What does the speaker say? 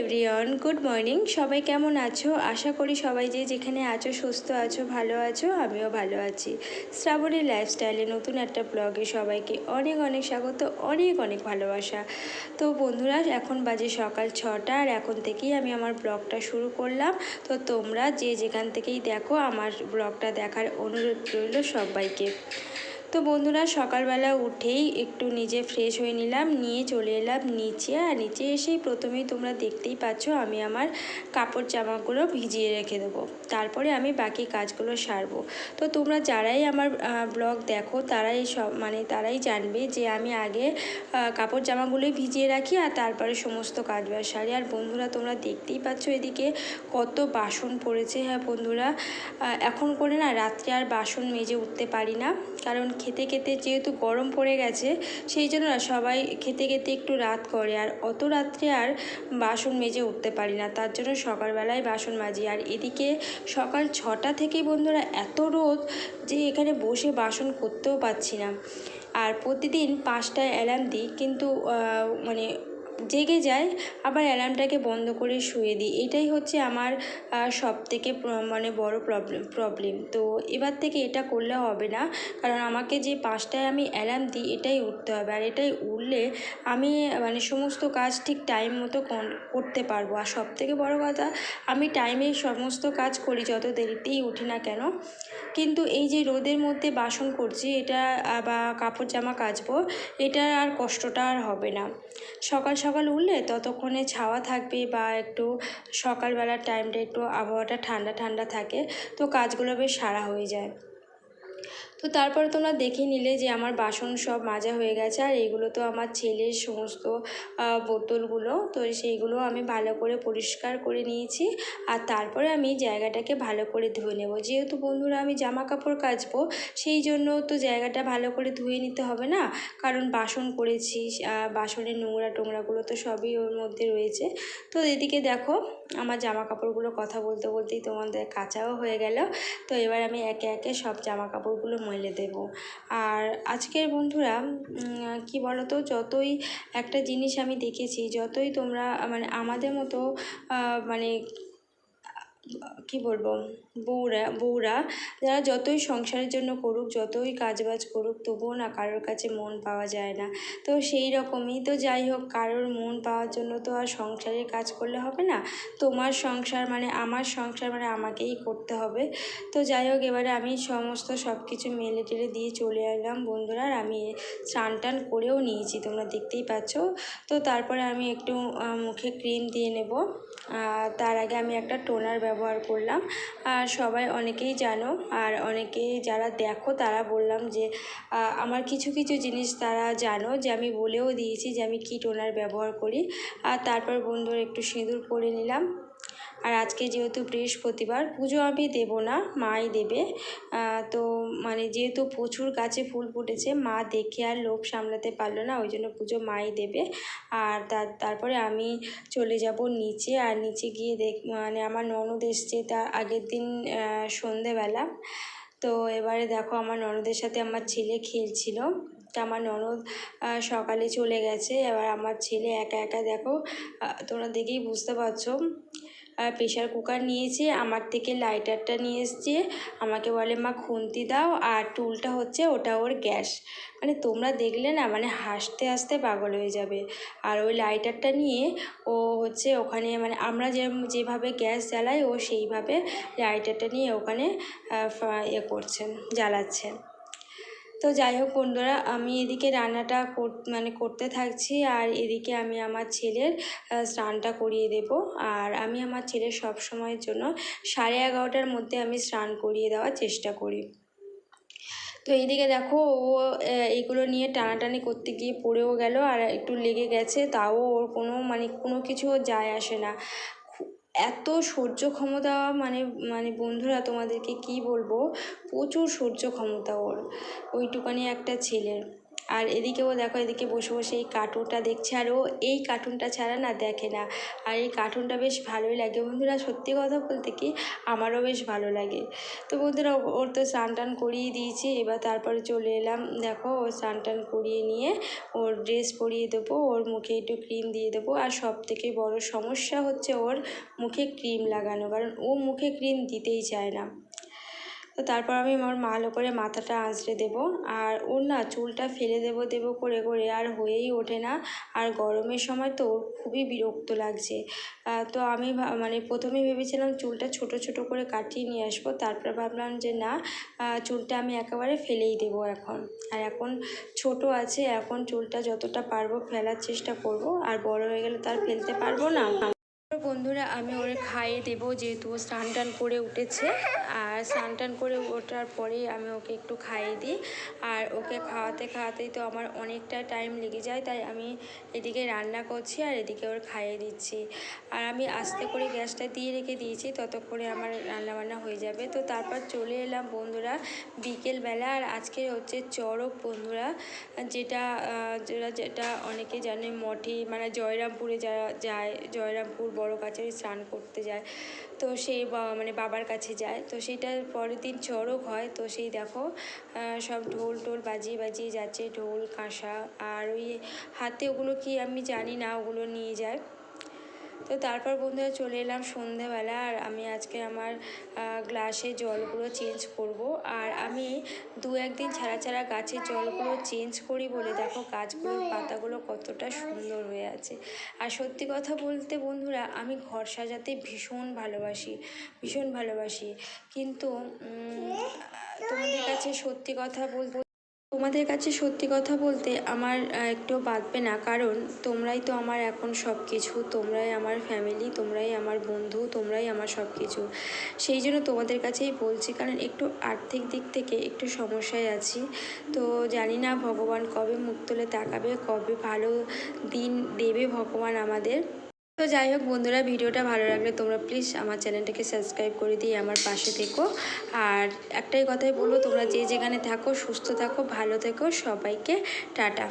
Everyone, good morning. সবাই কেমন আছো? আশা করি সবাই যে যেখানে আছো, সুস্থ আছো, ভালো আছো, আমিও ভালো আছি। শ্রাবণীর লাইফস্টাইলে নতুন একটা ব্লগে সবাইকে অনেক অনেক স্বাগত, অনেক অনেক ভালোবাসা। তো বন্ধুরা, এখন বাজে সকাল ছটা, আর এখন থেকেই আমি আমার ব্লগটা শুরু করলাম। তো তোমরা যে যেখান থেকেই দেখো, আমার ব্লগটা দেখার অনুরোধ রইল সবাইকে। তো বন্ধুরা সকালবেলা উঠেই একটু নিজে ফ্রেশ হয়ে নিলাম, নিয়ে চলে এলাম নিচে। আর নিচে এসেই প্রথমেই তোমরা দেখতেই পাচ্ছ আমি আমার কাপড় জামাগুলো ভিজিয়ে রেখে দেবো। তারপরে আমি বাকি কাজগুলো সারবো। তো তোমরা যারাই আমার ব্লগ দেখো, তারাই সব মানে তারাই জানবে যে আমি আগে কাপড় জামাগুলোই ভিজিয়ে রাখি আর তারপরে সমস্ত কাজ বাজ সারি। আর বন্ধুরা তোমরা দেখতেই পাচ্ছ এদিকে কত বাসন পড়েছে হ্যাঁ বন্ধুরা। এখন করে না রাত্রে আর বাসন মেজে উঠতে পারি না। কারণ খেতে খেতে যেহেতু গরম পড়ে গেছে, সেই জন্য না সবাই খেতে খেতে একটু রাত করে। আর অত রাত্রে আর বাসন মেজে উঠতে পারি না। তার জন্য সকালবেলায় বাসন মাজি। আর এদিকে সকাল ছটা থেকে বন্ধুরা এত রোদ যে এখানে বসে বাসন করতেও পারছি না। আর প্রতিদিন পাঁচটায় অ্যালার্ম দিই। কিন্তু মানে জেগে যাই আবার অ্যালার্মটাকে বন্ধ করে শুয়ে দিই। এটাই হচ্ছে আমার সব থেকে মানে বড় প্রবলেম প্রবলেম। তো এবার থেকে এটা করলে হবে না, কারণ আমাকে যে পাঁচটায় আমি অ্যালার্ম দিই, এটাই উঠতে হবে। আর এটাই উঠলে আমি মানে সমস্ত কাজ ঠিক টাইম মতো করতে পারব। আর সব থেকে বড় কথা, আমি টাইমে সমস্ত কাজ করি, যত দেরিতেই উঠি না কেন। কিন্তু এই যে রোদের মধ্যে বাসন করছি, এটা বা কাপড় জামা কাচবো, এটার আর কষ্টটা আর হবে না। সকাল সকাল উঠলে ততক্ষণে ছাওয়া থাকবে বা একটু সকালবেলার টাইমটা একটু আবহাওয়াটা ঠান্ডা ঠান্ডা থাকে, তো কাজগুলো বেশ সারা হয়ে যায়। তো তারপরে তোমরা দেখে নিলে যে আমার বাসন সব মাজা হয়ে গেছে, আর এইগুলো তো আমার ছেলের সমস্ত বোতলগুলো। তো সেইগুলো আমি ভালো করে পরিষ্কার করে নিয়েছি, আর তারপরে আমি জায়গাটাকে ভালো করে ধুয়ে নেব। যেহেতু বন্ধুরা আমি জামা কাপড় কাচবো, সেই জন্য তো জায়গাটা ভালো করে ধুয়ে নিতে হবে না? কারণ বাসন করেছি বাসনের নোংরা টোংরাগুলো তো সবই ওর মধ্যে রয়েছে। তো এদিকে দেখো, আমার জামা কাপড়গুলো কথা বলতে বলতেই তোমাদের কাঁচাও হয়ে গেল। তো এবার আমি একে একে সব জামা কাপড়গুলো মেলে দেবো। আর আজকের বন্ধুরা কি বলতো, যতই একটা জিনিস আমি দেখেছি, যতই তোমরা মানে আমাদের মতো মানে কি বলব? বউরা বউরা, যারা যতই সংসারের জন্য করুক, যতই কাজবাজ করুক, তবুও না কারোর কাছে মন পাওয়া যায় না। তো সেই রকমই তো যাই হোক, কারোর মন পাওয়ার জন্য তো আর সংসারের কাজ করলে হবে না। তোমার সংসার মানে আমার সংসার মানে আমাকেই করতে হবে। তো যাই হোক, এবারে আমি সমস্ত সব কিছু মেলে টেলে দিয়ে চলে এলাম বন্ধুরা, আর আমি স্নান টান করেও নিয়েছি, তোমরা দেখতেই পাচ্ছ। তো তারপরে আমি একটু মুখে ক্রিম দিয়ে নেব। তার আগে আমি একটা টোনার ব্যবহার করলাম। আর সবাই অনেকেই জানো, আর অনেকেই যারা দেখো তারা বললাম যে আমার কিছু কিছু জিনিস তারা জানো যে আমি বলেও দিয়েছি যে আমি কী টোনার ব্যবহার করি। আর তারপর বন্ধুর একটু সিঁদুর পরে নিলাম। আর আজকে যেহেতু বৃহস্পতিবার, পুজো আমি দেব না, মাই দেবে। তো মানে যেহেতু প্রচুর গাছে ফুল ফুটেছে, মা দেখে আর লোভ সামলাতে পারল না, ওই জন্য পুজো মাই দেবে। আর তার, তারপরে আমি চলে যাব নিচে, আর নিচে গিয়ে দেখ মানে আমার ননদ এসছে তার আগের দিন সন্ধেবেলা। তো এবারে দেখো আমার ননদের সাথে আমার ছেলে খেলছিল। তা আমার ননদ সকালে চলে গেছে। এবার আমার ছেলে একা একা দেখো তোমরা দেখেই বুঝতে পারছ। প্রেশার কুকার নিয়েছে, আমার থেকে লাইটারটা নিয়ে এসছে। আমাকে বলে, মা, খুন্তি দাও আর টুলটা হচ্ছে ওটা ওর গ্যাস। মানে তোমরা দেখলে না মানে হাসতে হাসতে পাগল হয়ে যাবে। আর ওই লাইটারটা নিয়ে ও হচ্ছে ওখানে মানে আমরা যে, যেভাবে গ্যাস জ্বালাই, ও সেইভাবে লাইটারটা নিয়ে ওখানে ইয়ে করছেন, জ্বালাচ্ছেন। তো যাই হোক বন্ধুরা, আমি এদিকে রান্নাটা মানে করতে থাকছি আর এদিকে আমি আমার ছেলের স্নানটা করিয়ে দেব। আর আমি আমার ছেলের সব সময়ের জন্য সাড়ে এগারোটার মধ্যে আমি স্নান করিয়ে দেওয়ার চেষ্টা করি। তো এইদিকে দেখো, ও এইগুলো নিয়ে টানাটানি করতে গিয়ে পড়েও গেল আর একটু লেগে গেছে, তাও ওর কোনো মানে কোনো কিছু যায় আসে না। এত সহ্য ক্ষমতা মানে মানে বন্ধুরা তোমাদেরকে কি বলব? প্রচুর সহ্য ক্ষমতা ওর। ওইটুকানি একটা ছেলের। আর এদিকেও দেখো, এদিকে বসে বসে এই কার্টুনটা দেখছে আর ও এই কার্টুনটা ছাড়া না দেখে না। আর এই কার্টুনটা বেশ ভালোই লাগে। বন্ধুরা, সত্যি কথা বলতে কি আমারও বেশ ভালো লাগে। তো বন্ধুরা ওর তো স্নান টান করিয়ে দিয়েছি। এবার তারপরে চলে এলাম। দেখো, ও স্নান টান করিয়ে নিয়ে ওর ড্রেস পরিয়ে দেবো, ওর মুখে একটু ক্রিম দিয়ে দেবো। আর সব থেকে বড় সমস্যা হচ্ছে ওর মুখে ক্রিম লাগানো, কারণ ও মুখে ক্রিম দিতেই চায় না। তো তারপর আমি আমার ভালো করে মাথাটা আঁচড়ে দেবো। আর ওর না চুলটা ফেলে দেবো দেবো করে করে আর হয়েই ওঠে না। আর গরমের সময় তো খুবই বিরক্ত লাগছে। তো আমি মানে প্রথমে ভেবেছিলাম চুলটা ছোট ছোট করে কাটিয়ে নিয়ে আসব। তারপর ভাবলাম যে না চুলটা আমি একেবারে ফেলেই দেবো এখন। আর এখন ছোট আছে, এখন চুলটা যতটা পারব ফেলার চেষ্টা করব। আর বড় হয়ে গেলে তার ফেলতে পারব না। বন্ধুরা, আমি ওরে খাইয়ে দেবো যেহেতু স্নান টান করে উঠেছে। আর স্নান টান করে ওঠার পরেই আমি ওকে একটু খাইয়ে দিই। আর ওকে খাওয়াতে খাওয়াতেই তো আমার অনেকটা টাইম লেগে যায়, তাই আমি এদিকে রান্না করছি আর এদিকে ওর খাইয়ে দিচ্ছি। আর আমি আস্তে করে গ্যাসটা দিয়ে রেখে দিয়েছি, ততক্ষণে আমার রান্নাবান্না হয়ে যাবে। তো তারপর চলে এলাম বন্ধুরা বিকেলবেলা আর আজকে হচ্ছে চড়ক বন্ধুরা, যেটা যেটা যেটা অনেকে জানে মঠে মানে জয়রামপুরে যারা যায়, জয়রামপুর বড় কাছারি স্নান করতে যায়, তো সেই মানে বাবার কাছে যায়, তো সেইটার পরের দিন চড়ক হয়, তো সেই দেখো সব ঢোল টোল বাজিয়ে বাজিয়ে যাচ্ছে, ঢোল, কাঁসা, আর ওই হাতে ওগুলো কি আমি জানি না, ওগুলো নিয়ে যায়। তো তারপর বন্ধুরা চলে এলাম সন্ধেবেলা আর আমি আজকে আমার গ্লাসে জলগুলো চেঞ্জ করব। আর আমি দু একদিন ছাড়া ছাড়া গাছের জলগুলো চেঞ্জ করি বলে দেখো গাছগুলোর পাতাগুলো কতটা সুন্দর হয়ে আছে। আর সত্যি কথা বলতে বন্ধুরা আমি ঘর সাজাতে ভীষণ ভালোবাসি ভীষণ ভালোবাসি। কিন্তু তোমাদের কাছে সত্যি কথা বলতে তোমাদের কাছে সত্যি কথা বলতে আমার একটু বাঁধবে না। কারণ তোমরাই তো আমার এখন সব কিছু তোমরাই আমার ফ্যামিলি তোমরাই আমার বন্ধু, তোমরাই আমার সব কিছু সেই জন্য তোমাদের কাছেই বলছি, কারণ একটু আর্থিক দিক থেকে একটু সমস্যায় আছি। তো জানি না ভগবান কবে মুখ তুলে তাকাবে, কবে ভালো দিন দেবে ভগবান আমাদের। তো যাই হোক, বন্ধুরা, ভিডিওটা ভালো লাগলে তোমরা প্লিজ আমার চ্যানেলটাকে সাবস্ক্রাইব করে দিয়ে আমার পাশে থেকো। আর একটাই কথাই বলব, তোমরা যে যেখানে থাকো, সুস্থ থাকো, ভালো থেকো, সবাইকে টাটা।